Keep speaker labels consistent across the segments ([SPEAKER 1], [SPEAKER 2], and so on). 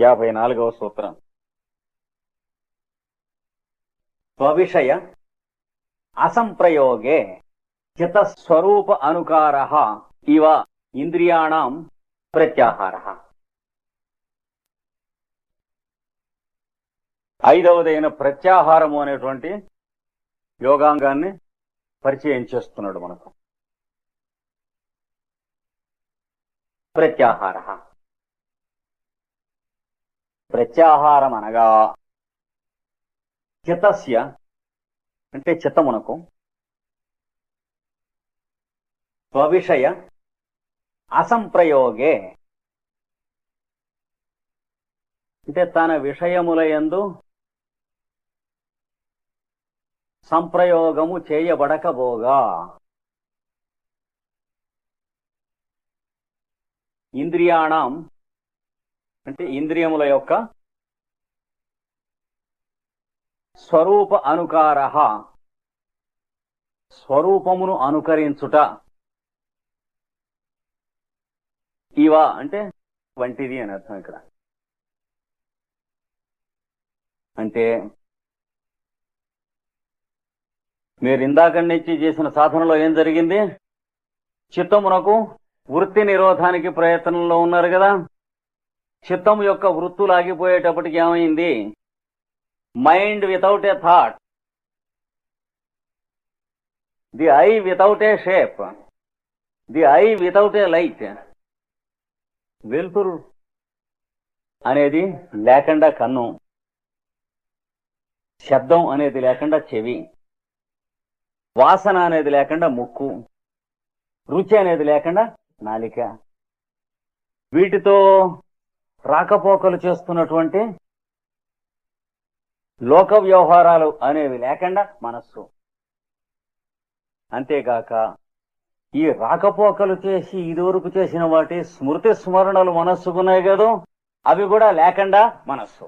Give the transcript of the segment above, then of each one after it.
[SPEAKER 1] యాభై నాలుగవ సూత్రం. స్వవిషయ అసంప్రయోగే చితస్వరూప అనుకార ఇవ ఇంద్రియాణం ప్రత్యాహార. ఐదవదైన ప్రత్యాహారము అనేటువంటి యోగాంగాన్ని పరిచయం చేస్తున్నాడు మనకు. ప్రత్యాహార. ప్రత్యాహారం అనగా చితస్య అంటే చిత్తమునకు స్వవిషయ అసంప్రయోగే. అంటే తన విషయములయందు సంప్రయోగము చేయబడకబోగా ఇంద్రియాణం అంటే ఇంద్రియముల యొక్క స్వరూప అనుకార స్వరూపమును అనుకరించుట. ఇవా అంటే వంటిది అని అర్థం ఇక్కడ. అంటే మీరు ఇందాక నుంచి చేసిన సాధనలో ఏం జరిగింది? చిత్తమునకు వృత్తి నిరోధానికి ప్రయత్నంలో ఉన్నారు కదా. చిత్తం యొక్క వృత్తులు ఆగిపోయేటప్పటికి ఏమైంది? Mind without a thought the eye without a shape the eye without a light వెలుతురు అనేది లేకుండా కన్ను. శబ్దం అనేది లేకుండా చెవి. వాసన అనేది లేకుండా ముక్కు. రుచి అనేది లేకుండా నాలిక. వీటితో రాకపోకలు చేస్తున్నటువంటి లోక వ్యవహారాలు అనేవి లేకుండా మనస్సు. అంతేకాక ఈ రాకపోకలు చేసి ఇదివరకు చేసిన వాటి స్మృతి స్మరణలు మనస్సుకున్నాయి కదా అవి కూడా లేకుండా మనస్సు.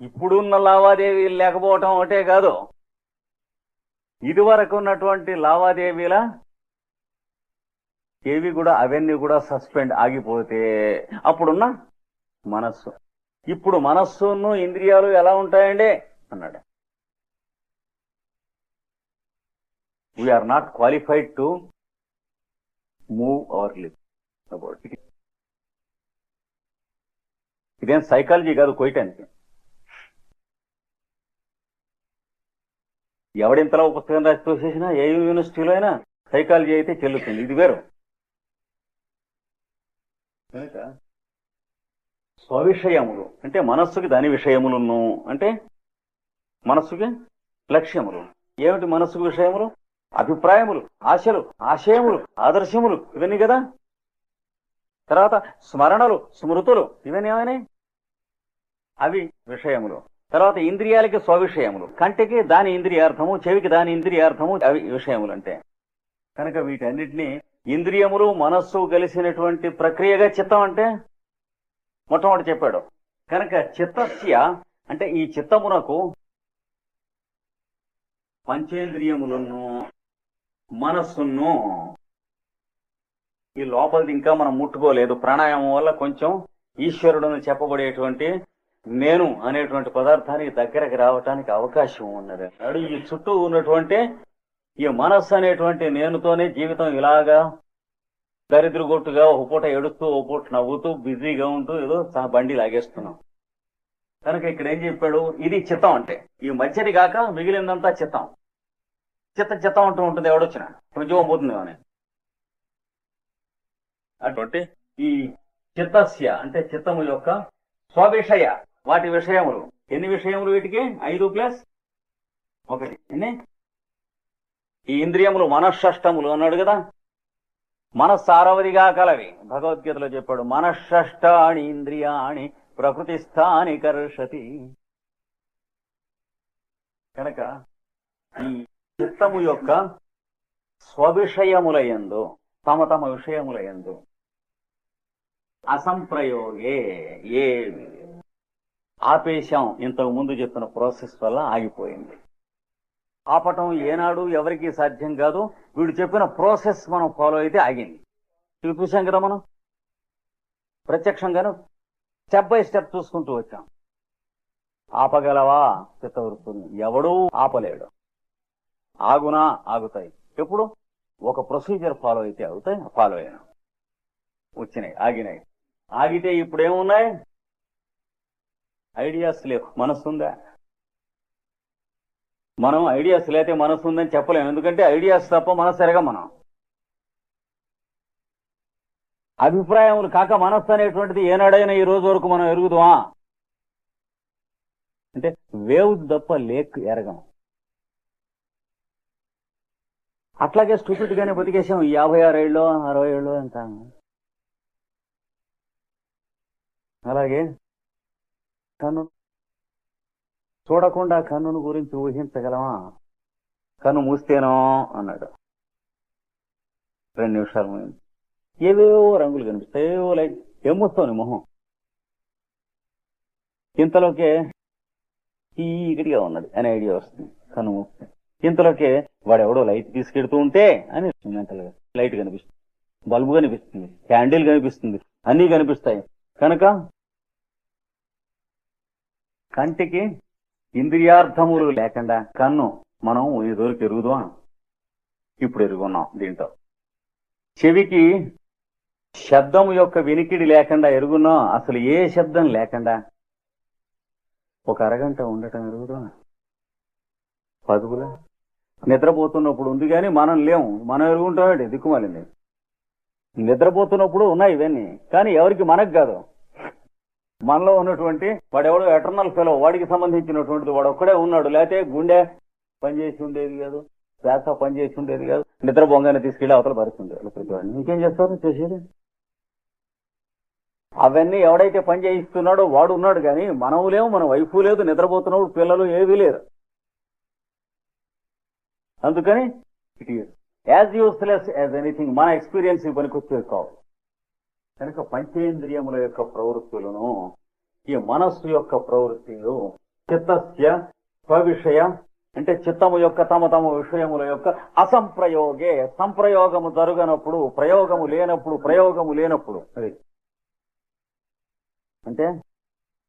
[SPEAKER 1] ఇప్పుడున్న లావాదేవీలు లేకపోవటం ఒకటే కాదు ఇదివరకు ఉన్నటువంటి లావాదేవీల ఏవి కూడా అవన్నీ కూడా సస్పెండ్ ఆగిపోతే అప్పుడున్న మనస్సు. ఇప్పుడు మనస్సును ఇంద్రియాలు ఎలా ఉంటాయండి? అన్నాడు. We are not qualified to move our live about ఇదేం సైకాలజీ కాదు కొయ్యటానికి. ఎవడింతలో పుస్తకం రాసి తోసేసినా ఏ యూనివర్సిటీలో అయినా సైకాలజీ అయితే చెల్లుతుంది. ఇది వేరు. కనుక స్వవిషయములు. అంటే మనస్సుకి దాని విషయములును అంటే మనస్సుకి లక్ష్యములు. ఏమిటి మనస్సుకు విషయములు? అభిప్రాయములు ఆశలు ఆశయములు ఆదర్శములు. ఇవన్నీ కదా? తర్వాత స్మరణలు స్మృతులు. ఇవన్నీ ఏమైనాయి అవి విషయములు. తర్వాత ఇంద్రియాలకి స్వవిషయములు. కంటికి దాని ఇంద్రియార్థము చెవికి దాని ఇంద్రియార్థము అవి విషయములు అంటే. కనుక వీటన్నిటినీ ఇంద్రియములు మనస్సు కలిసినటువంటి ప్రక్రియగా చిత్తం అంటే? మొట్టమొదటి చెప్పాడు. కనుక చిత్తస్య అంటే ఈ చిత్తమునకు పంచేంద్రియములను మనస్సును ఈ లోపలిది ఇంకా మనం ముట్టుకోలేదు. ప్రాణాయామం వల్ల కొంచెం ఈశ్వరుడు చెప్పబడేటువంటి నేను అనేటువంటి పదార్థానికి దగ్గరకు రావటానికి అవకాశం ఉన్నది అడుగు ఈ చుట్టూ ఉన్నటువంటి ఈ మనస్సు అనేటువంటి నేనుతోనే జీవితం ఇలాగా దరిద్రగొట్టుగా ఒక పూట ఎడుస్తూ ఒక పూట నవ్వుతూ బిజీగా ఉంటూ ఏదో సహ బండి లాగేస్తున్నాం. కనుక ఇక్కడ ఏం చెప్పాడు? ఇది చిత్తం అంటే. ఈ మధ్యది కాక మిగిలిందంతా చిత్తం. చిత్త చిత్తం అంటూ ఉంటుంది ఎవడొచ్చిన. కొంచెం పోతుంది కానీ అటువంటి ఈ చిత్తస్య అంటే చిత్తము యొక్క స్వవిషయ వాటి విషయములు. ఎన్ని విషయములు వీటికి? ఐదు ప్లస్ ఒకటి. ఎన్ని? ఈ ఇంద్రియములు మనషష్టములు అన్నాడు కదా. మనస్సారవదిగా కలవి. భగవద్గీతలో చెప్పాడు మనషష్టాని ఇంద్రియాణి ప్రకృతి స్థాని కర్షతి. కనుక ఈ చిత్తము యొక్క స్వవిషయములయందు తమ తమ విషయములయందు అసంప్రయోగే ఏ ఆపేశాం. ఇంతకు ముందు చెప్పిన ప్రాసెస్ వల్ల ఆగిపోయింది. ఆపటం ఏనాడు ఎవరికి సాధ్యం కాదు. వీడు చెప్పిన ప్రాసెస్ మనం ఫాలో అయితే ఆగింది. ఇవి చూసాం కదా మనం? ప్రత్యక్షంగాను స్టెప్ బై స్టెప్ చూసుకుంటూ వచ్చాం. ఆపగలవా? చిత్తవృత్తుని ఎవడూ ఆపలేడు. ఆగునా? ఆగుతాయి. ఎప్పుడు? ఒక ప్రొసీజర్ ఫాలో అయితే అవుతాయి. ఫాలో అయినా. వచ్చినాయి. ఆగినాయి. ఆగితే ఇప్పుడు ఏమున్నాయి ఐడియాస్ లేవు. మనసుందా మనం ఐడియాస్ లేతే మనసు ఉందని చెప్పలేము ఎందుకంటే ఐడియాస్ తప్ప మనసు ఎరగ మనం. అభిప్రాయములు కాక మనస్సు అనేటువంటిది ఏనాడైనా ఈ రోజు వరకు మనం ఎరుగుదామా? అంటే వేవ్స్ తప్ప లేక్ ఎరగం. అట్లాగే స్టూపిడ్ గానే బతికేసాం యాభై ఆరు ఏళ్ళు అరవై ఏళ్ళు ఎంత? అలాగే తను చూడకుండా కన్నును గురించి ఊహించగలమా? కన్ను మూస్తేనో అన్నాడు. రెండు నిమిషాలు మూయింది. ఏవేవో రంగులు కనిపిస్తాయి. ఏవో లైట్ ఏం మొహం. ఇంతలోకే చీకటిగా ఉన్నది. అనే ఐడియా వస్తుంది. కన్ను మూస్తే. ఇంతలోకే వాడెవడో లైట్ తీసుకెడుతూ ఉంటే అని మెంటల్గా లైట్ కనిపిస్తుంది. బల్బు కనిపిస్తుంది. క్యాండిల్ కనిపిస్తుంది. అన్నీ కనిపిస్తాయి. కనుక కంటికి ఇంద్రియార్థములు లేకుండా కన్ను మనం ఇదివరకు ఎరుగుదాం ఇప్పుడు ఎరుగున్నాం దీంతో. చెవికి శబ్దం యొక్క వినికిడి లేకుండా ఎరుగున్నాం అసలు ఏ శబ్దం లేకుండా ఒక అరగంట ఉండటం ఎరుగుదాం పదుగుల? నిద్రపోతున్నప్పుడు ఉంది కానీ మనం లేము మనం ఎరుగుంటామండి దిక్కుమాలింది. నిద్రపోతున్నప్పుడు ఉన్నాయి ఇవన్నీ కానీ ఎవరికి మనకు కాదు. మనలో ఉన్నటువంటి వాడెవడో ఎటర్నల్ ఫెలో వాడికి సంబంధించినటువంటిది వాడు ఒక్కడే ఉన్నాడు. లేకపోతే గుండె పనిచేసి ఉండేది కాదు శ్వాస పనిచేసి ఉండేది కాదు నిద్ర బొంగానే తీసుకెళ్ళి అవతల పరిస్థితుంది ప్రతి వాడిని ఇంకేం చేస్తారు? చేసేది? అవన్నీ ఎవడైతే పని చేయిస్తున్నాడో వాడు ఉన్నాడు కానీ మనవు లేవు మన వైఫ్ లేదు నిద్రపోతున్నప్పుడు పిల్లలు ఏవీ లేరు. అందుకని it is as useless as anything మన ఎక్స్పీరియన్స్ పనికొచ్చేది కావు. కనుక పంచేంద్రియముల యొక్క ప్రవృత్తులను ఈ మనస్సు యొక్క ప్రవృత్తులు చిత్తస్య స్వవిషయ అంటే చిత్తము యొక్క తమ తమ విషయముల యొక్క అసంప్రయోగే సంప్రయోగము జరగనప్పుడు ప్రయోగము లేనప్పుడు ప్రయోగము లేనప్పుడు. అది. అంటే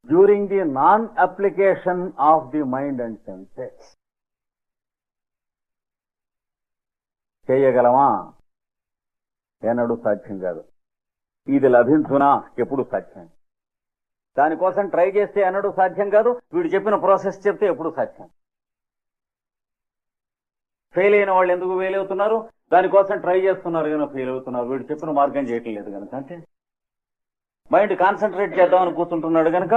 [SPEAKER 1] during the non application of the mind and senses చేయగలమా? ఏనాడు సాధ్యం కాదు. ఇది లభించునా ఎప్పుడు సాధ్యం? దానికోసం ట్రై చేస్తే ఎన్నడూ సాధ్యం కాదు. వీడు చెప్పిన ప్రాసెస్ చెప్తే ఎప్పుడు సాధ్యం? ఫెయిల్ అయిన వాళ్ళు ఎందుకు ఫెయిల్ అవుతున్నారు? దానికోసం ట్రై చేస్తున్నారు కనుక ఫెయిల్ అవుతున్నారు. వీడు చెప్పిన మార్గం చేయట్లేదు కనుక అంటే? మైండ్ కాన్సన్ట్రేట్ చేద్దామని కూర్చుంటున్నాడు కనుక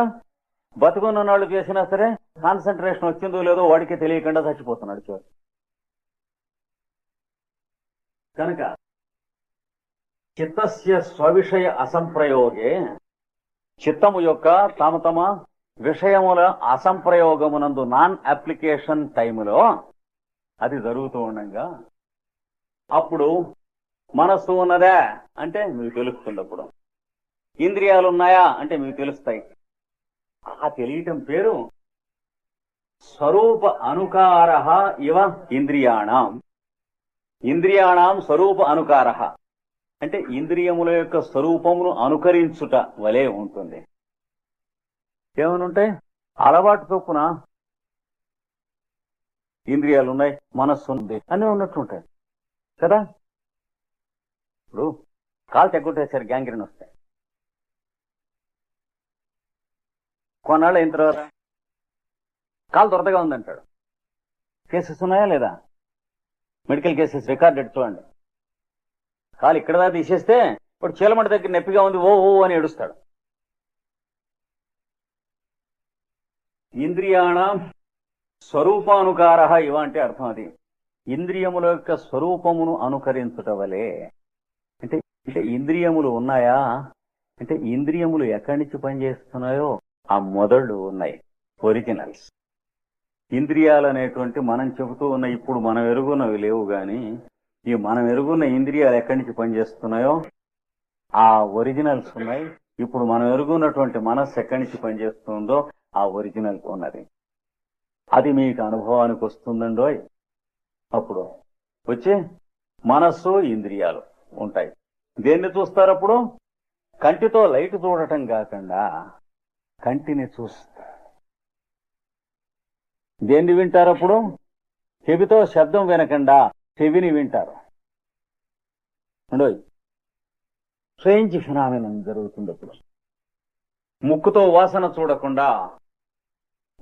[SPEAKER 1] బతుకున్న వాళ్ళు చేసినా సరే కాన్సన్ట్రేషన్ వచ్చిందో లేదో వాడికి తెలియకుండా చచ్చిపోతున్నాడు చివరి కనుక చిత్తస్య స్వవిషయ అసంప్రయోగే. చిత్తము యొక్క తమ తమ విషయముల అసంప్రయోగమునందు నాన్ అప్లికేషన్ టైములో అది జరుగుతూ ఉండగా. అప్పుడు మనస్సు ఉన్నదా అంటే మీకు తెలుస్తుంది అప్పుడు ఇంద్రియాలు ఉన్నాయా అంటే మీకు తెలుస్తాయి. ఆ తెలియటం పేరు స్వరూప అనుకార ఇవ ఇంద్రియాణం. ఇంద్రియాణం స్వరూప అనుకార. అంటే ఇంద్రియముల యొక్క స్వరూపమును అనుకరించుట వలె ఉంటుంది. ఏమనుంటాయి అలవాటు చొప్పున ఇంద్రియాలు ఉన్నాయి మనస్సు ఉంది అని ఉన్నట్టుంటాయి కదా? ఇప్పుడు కాలు తెగ్గొట్టేసరి గ్యాంగ్రీన్ వస్తాయి. కొన్నాళ్ళు అయిన తర్వాత కాలు దొరదగా ఉందంటాడు. కేసెస్ ఉన్నాయా లేదా? మెడికల్ కేసెస్ రికార్డెడ్ చూడండి. కాలు ఇక్కడ దాకా తీసేస్తే ఇప్పుడు చీలమంట దగ్గర నొప్పిగా ఉంది ఓ ఓ అని ఏడుస్తాడు. ఇంద్రియాణ స్వరూపానుకార ఇవ అంటే అర్థం అది. ఇంద్రియముల యొక్క స్వరూపమును అనుకరించుట వలె అంటే అంటే ఇంద్రియములు ఉన్నాయా? అంటే ఇంద్రియములు ఎక్కడి నుంచి పనిచేస్తున్నాయో? ఆ మొదళ్ళు ఉన్నాయి ఒరిజినల్స్ ఇంద్రియాలు అనేటువంటి మనం చెబుతూ ఉన్న ఇప్పుడు మనం ఎరుగున్నవి లేవు గాని ఈ మనం ఎరుగున్న ఇంద్రియాలు ఎక్కడి నుంచి పనిచేస్తున్నాయో? ఆ ఒరిజినల్స్ ఉన్నాయి. ఇప్పుడు మనం ఎరుగున్నటువంటి మనస్సు ఎక్కడి నుంచి పనిచేస్తుందో ఆ ఒరిజినల్ ఉన్నది. అది మీకు అనుభవానికి వస్తుందండో? అప్పుడు వచ్చి మనస్సు ఇంద్రియాలు ఉంటాయి. దేన్ని చూస్తారు అప్పుడు? కంటితో లైట్ చూడటం కాకుండా కంటిని చూస్తారు. దేన్ని వింటారప్పుడు చెవితో శబ్దం వినకుండా చెవిని వింటారు. ఉండోయ్ ఫినామినం జరుగుతున్నప్పుడు ముక్కుతో వాసన చూడకుండా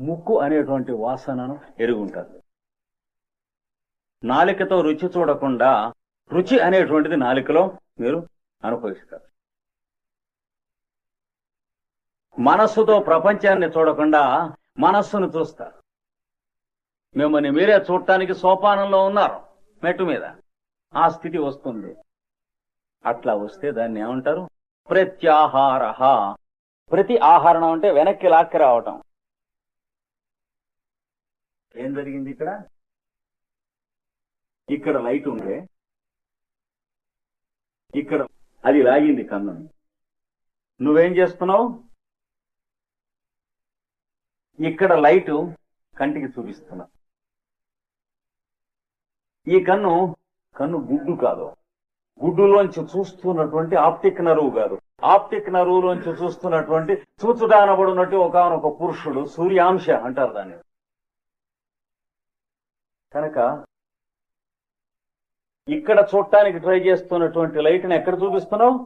[SPEAKER 1] ముక్కు అనేటువంటి వాసనను ఎరుగుంటారు నాలికతో రుచి చూడకుండా రుచి అనేటువంటిది నాలికలో మీరు అనుభవిస్తారు. మనస్సుతో ప్రపంచాన్ని చూడకుండా మనస్సును చూస్తారు. మిమ్మల్ని మీరే చూడటానికి సోపానంలో ఉన్నారు. మెట్టు మీద. ఆ స్థితి వస్తుంది. అట్లా వస్తే దాన్ని ఏమంటారు? ప్రత్యాహార ప్రతి ఆహారణం అంటే వెనక్కి లాక్కి రావటం. ఏం జరిగింది ఇక్కడ? ఇక్కడ లైట్ ఉండే ఇక్కడ అది లాగింది కన్ను. నువ్వేం చేస్తున్నావు? ఇక్కడ లైటు కంటికి చూపిస్తున్నావు ఈ కన్ను కన్ను గుడ్డు కాదు. గుడ్డులోంచి చూస్తున్నటువంటి ఆప్టిక్ నరువు కాదు ఆప్టిక్ నరువులోంచి చూస్తున్నటువంటి చూచుడానబడినట్టు ఒకనొక పురుషుడు సూర్యాంశ అంటారు దాన్ని. కనుక ఇక్కడ చూడటానికి ట్రై చేస్తున్నటువంటి లైట్ని ఎక్కడ చూపిస్తున్నావు?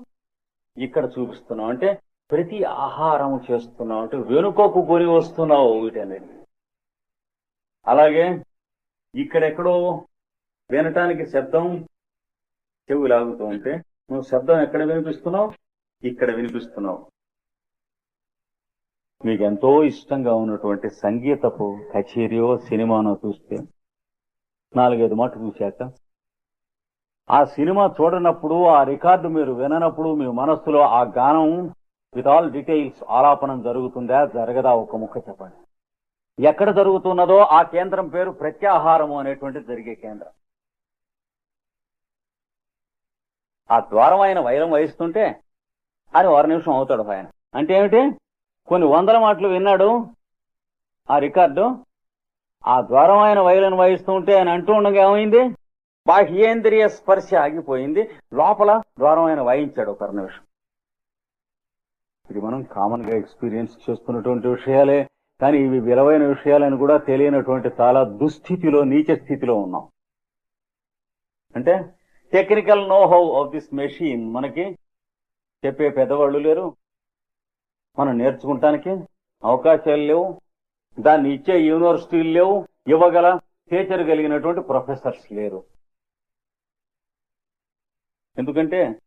[SPEAKER 1] ఇక్కడ చూపిస్తున్నావు. అంటే ప్రతి ఆహారం చేస్తున్నావు. అంటే వెనుకకు కొని వస్తున్నావు వీటనేది అలాగే ఇక్కడెక్కడో వినటానికి శబ్దం చెవి లాగుతూ ఉంటే నువ్వు శబ్దం ఎక్కడ వినిపిస్తున్నావు? ఇక్కడ వినిపిస్తున్నావు. మీకు ఎంతో ఇష్టంగా ఉన్నటువంటి సంగీతపు కచేరియో సినిమానో చూస్తే నాలుగైదు మాట చూశాక ఆ సినిమా చూడనప్పుడు ఆ రికార్డు మీరు విననప్పుడు మీ మనస్సులో ఆ గానం విత్ ఆల్ డీటెయిల్స్ ఆలాపనం జరుగుతుందా? జరగదా? ఒక ముక్క చెప్పండి. ఎక్కడ జరుగుతున్నదో ఆ కేంద్రం పేరు ప్రత్యాహారము అనేటువంటి జరిగే కేంద్రం. ఆ ద్వారం ఆయన వైరం వహిస్తుంటే అని వారం నిమిషం అవుతాడు ఆయన. అంటే ఏమిటి? కొన్ని వందల మాటలు విన్నాడు ఆ రికార్డు ఆ ద్వారం ఆయన వైలను వహిస్తూ ఉంటే ఆయన అంటూ ఉండగా ఏమైంది? బాహ్యేంద్రియ స్పర్శ ఆగిపోయింది. లోపల ద్వారం ఆయన వాయించాడు ఒక నిమిషం. ఇది మనం కామన్గా ఎక్స్పీరియన్స్ చేస్తున్నటువంటి విషయాలే కానీ ఇవి విలువైన విషయాలని కూడా తెలియనటువంటి చాలా దుస్థితిలో నీచ స్థితిలో ఉన్నాం. అంటే technical know how of this machine మనకి చెప్పే పెద్దవాళ్ళు లేరు. మనం నేర్చుకుంటానికి అవకాశాలు లేవు. దాన్ని ఇచ్చే యూనివర్సిటీలు లేవు. ఇవ్వగల టీచర్ కలిగినటువంటి ప్రొఫెసర్స్ లేరు. ఎందుకంటే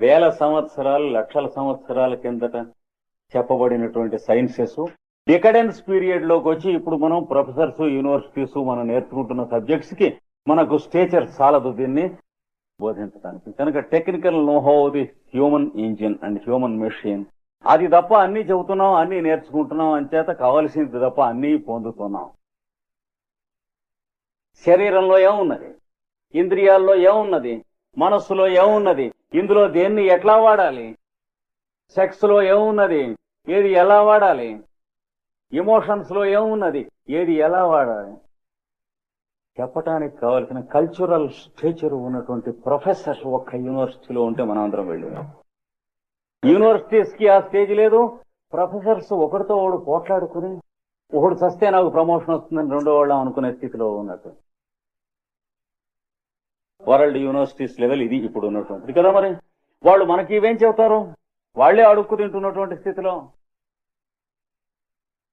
[SPEAKER 1] వేల సంవత్సరాలు లక్షల సంవత్సరాల కిందట చెప్పబడినటువంటి సైన్సెస్ డికడెన్స్ పీరియడ్లోకి వచ్చి ఇప్పుడు మనం ప్రొఫెసర్స్ యూనివర్సిటీస్ మనం నేర్చుకుంటున్న సబ్జెక్ట్స్కి మనకు స్టేచర్ చాలదు దీన్ని బోధించడానికి. కనుక technical know how the human engine and human machine. అది తప్ప అన్ని చెబుతున్నాం అన్ని నేర్చుకుంటున్నాం అంచేత కావలసింది తప్ప అన్ని పొందుతున్నాం. శరీరంలో ఏమున్నది? ఇంద్రియాల్లో ఏమున్నది? మనస్సులో ఏమున్నది? ఇందులో దేన్ని ఎట్లా వాడాలి? సెక్స్లో ఏమున్నది? ఏది ఎలా వాడాలి? ఇమోషన్స్లో ఏమున్నది? ఏది ఎలా వాడాలి? చెప్పటానికి కావలసిన కల్చరల్ స్టేచర్ ఉన్నటువంటి ప్రొఫెసర్స్ ఒక్క యూనివర్సిటీలో ఉంటే మనం అందరం వెళ్ళాం యూనివర్సిటీస్కి ఆ స్టేజ్ లేదు. ప్రొఫెసర్స్ ఒకరితో ఒకడు పోట్లాడుకుని ఒకడు చస్తే నాకు ప్రమోషన్ వస్తుందని రెండో వాళ్ళం అనుకునే స్థితిలో ఉన్నట్టు. వరల్డ్ యూనివర్సిటీస్ లెవెల్ ఇది ఇప్పుడు ఉన్నటువంటిది కదా మరి? వాళ్ళు మనకి ఇవేం చెబుతారు? వాళ్ళే అడుక్కు తింటున్నటువంటి స్థితిలో.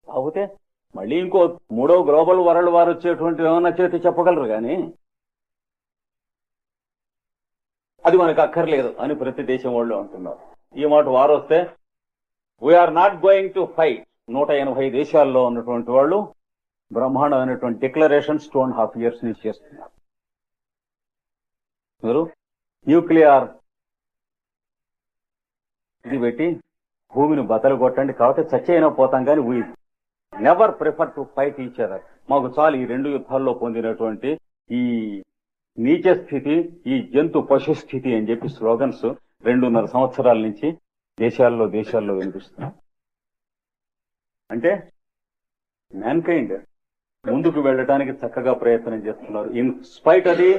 [SPEAKER 1] అవుతే మళ్ళీ ఇంకో మూడో గ్లోబల్ వరల్డ్ వారు వచ్చేటువంటి ఏమన్నా చేతి చెప్పగలరు కానీ? అది మనకు అక్కర్లేదు అని ప్రతి దేశం వాళ్ళు అంటున్నారు. ఈ మాట వారు వస్తే we are not going to fight నూట ఎనభై దేశాల్లో ఉన్నటువంటి వాళ్ళు బ్రహ్మాండం అనేటువంటి declarations two and half years నుంచి చేస్తున్నారు. మీరు న్యూక్లియర్. ఇది పెట్టి భూమిని బతలు కొట్టండి కాబట్టి చచ్చైనా పోతాం కానీ we never prefer to fight each other మాకు చాలు ఈ రెండు యుద్ధాల్లో పొందినటువంటి ఈ నీచ స్థితి ఈ జంతు పశు స్థితి అని చెప్పి స్లోగన్స్ రెండున్నర సంవత్సరాల నుంచి దేశాల్లో దేశాల్లో వినిపిస్తున్నాం అంటే మ్యాన్ కైండ్ ముందుకు వెళ్ళడానికి చక్కగా ప్రయత్నం చేస్తున్నారు. ఇన్ స్పైట్ అది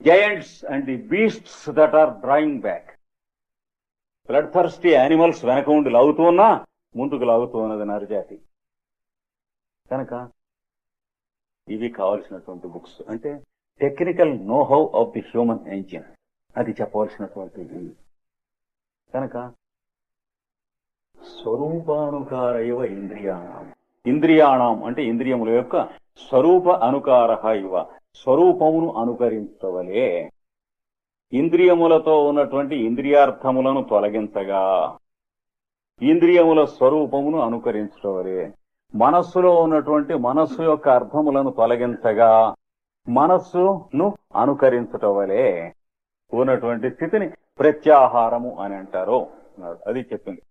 [SPEAKER 1] giants and the beasts that are drawing back blood thirsty animals వెనక ఉండి లాగుతూ ఉన్నా ముందుకు లాగుతూ ఉన్నది నరజాతి. కనుక ఇవి కావాల్సినటువంటి బుక్స్. అంటే technical know how of the human engine అది చెప్పవలసినటువంటిది. కనుక స్వరూపానుకార ఇవ ఇంద్రియాణం. ఇంద్రియాణం అంటే ఇంద్రియముల యొక్క స్వరూప అనుకార ఇవ. స్వరూపమును అనుకరించవలే ఇంద్రియములతో ఉన్నటువంటి ఇంద్రియార్థములను తొలగించగా ఇంద్రియముల స్వరూపమును అనుకరించవలే. మనస్సులో ఉన్నటువంటి మనస్సు యొక్క అర్థములను తొలగించగా మనస్సును అనుకరించటం వలె ఉన్నటువంటి స్థితిని ప్రత్యాహారము అని అంటారు. అది చెప్పింది.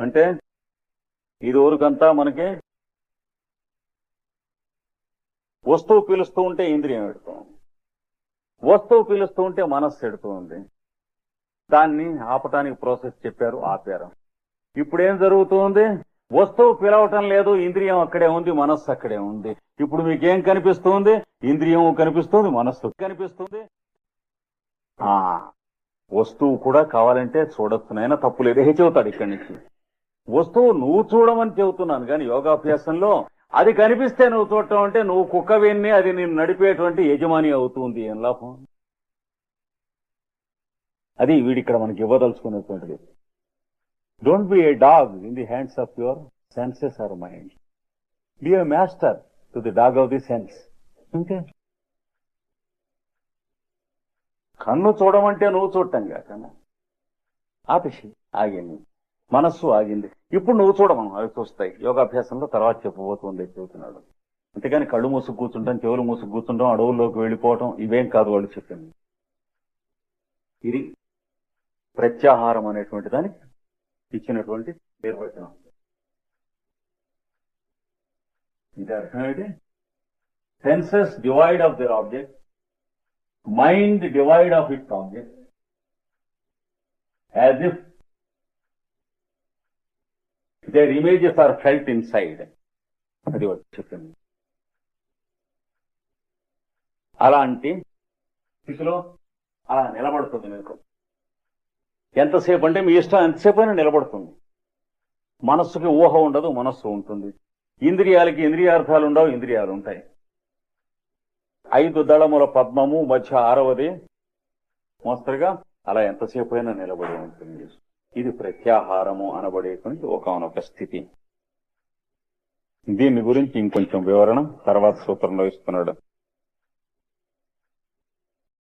[SPEAKER 1] అంటే ఇది ఊరికంతా మనకి వస్తువు పిలుస్తూ ఉంటే ఇంద్రియం ఎడుతుంది వస్తువు పిలుస్తూ ఉంటే మనస్సు ఎడుతూ ఉంది. దాన్ని ఆపటానికి ప్రాసెస్ చెప్పారు ఆపారు ఇప్పుడు ఏం జరుగుతుంది? వస్తువు పిలవటం లేదు ఇంద్రియం అక్కడే ఉంది మనస్సు అక్కడే ఉంది. ఇప్పుడు మీకేం కనిపిస్తుంది? ఇంద్రియం కనిపిస్తుంది మనస్సు కనిపిస్తుంది. ఆ వస్తువు కూడా కావాలంటే చూడొచ్చు నైనా తప్పు లేదు. చెబుతాడు ఇక్కడి నుంచి? వస్తువు నువ్వు చూడమని చెబుతున్నాను కానీ యోగాభ్యాసంలో అది కనిపిస్తే నువ్వు చూడటం అంటే నువ్వు కుక్క వెన్ని అది నేను నడిపేటువంటి యజమాని అవుతుంది ఏం లాభం? అది వీడిక్కడ మనకి ఇవ్వదలుచుకునేటువంటిది don't be a dog in the hands of your senses or mind be a master to the dog of the sense అంతే కన్ను చూడమంటే నువ్వు చూడటం కాక ఆపేసి ఆగింది. మనస్సు ఆగింది. ఇప్పుడు నువ్వు చూడమను అవి చూస్తాయి. యోగాభ్యాసంలో తర్వాత చెప్పబోతుంది చెబుతున్నాడు. అంతేగాని కళ్ళు మూసుకు కూర్చుంటాం చెవులు మూసుకు కూర్చుంటాం అడవుల్లోకి వెళ్ళిపోవటం ఇవేం కాదు వాళ్ళు చెప్పింది. ఇది ప్రత్యాహారం అనేటువంటి దానికి ఇచ్చినటువంటి నిర్వచనం. ఇది అర్థం senses divide of their object mind divide of its object as if their images are felt inside అది ఒకటి చెప్పింది అలాంటి స్థితిలో అలా నిలబడుతుంది మీకు. ఎంతసేపు అంటే మీ ఇష్టం ఎంతసేపు అయినా నిలబడుతుంది. మనస్సుకి ఊహ ఉండదు మనస్సు ఉంటుంది. ఇంద్రియాలకి ఇంద్రియార్థాలు ఉండవు ఇంద్రియాలు ఉంటాయి. ఐదు దళముల పద్మము మధ్య ఆరవది. మోస్తరుగా అలా ఎంతసేపు అయినా నిలబడి ఉంటుంది. ఇది ప్రత్యాహారము అనబడేటువంటి ఒకనొక స్థితి. దీని గురించి ఇంకొంచెం వివరణ తర్వాత సూత్రంలో ఇస్తున్నాడు.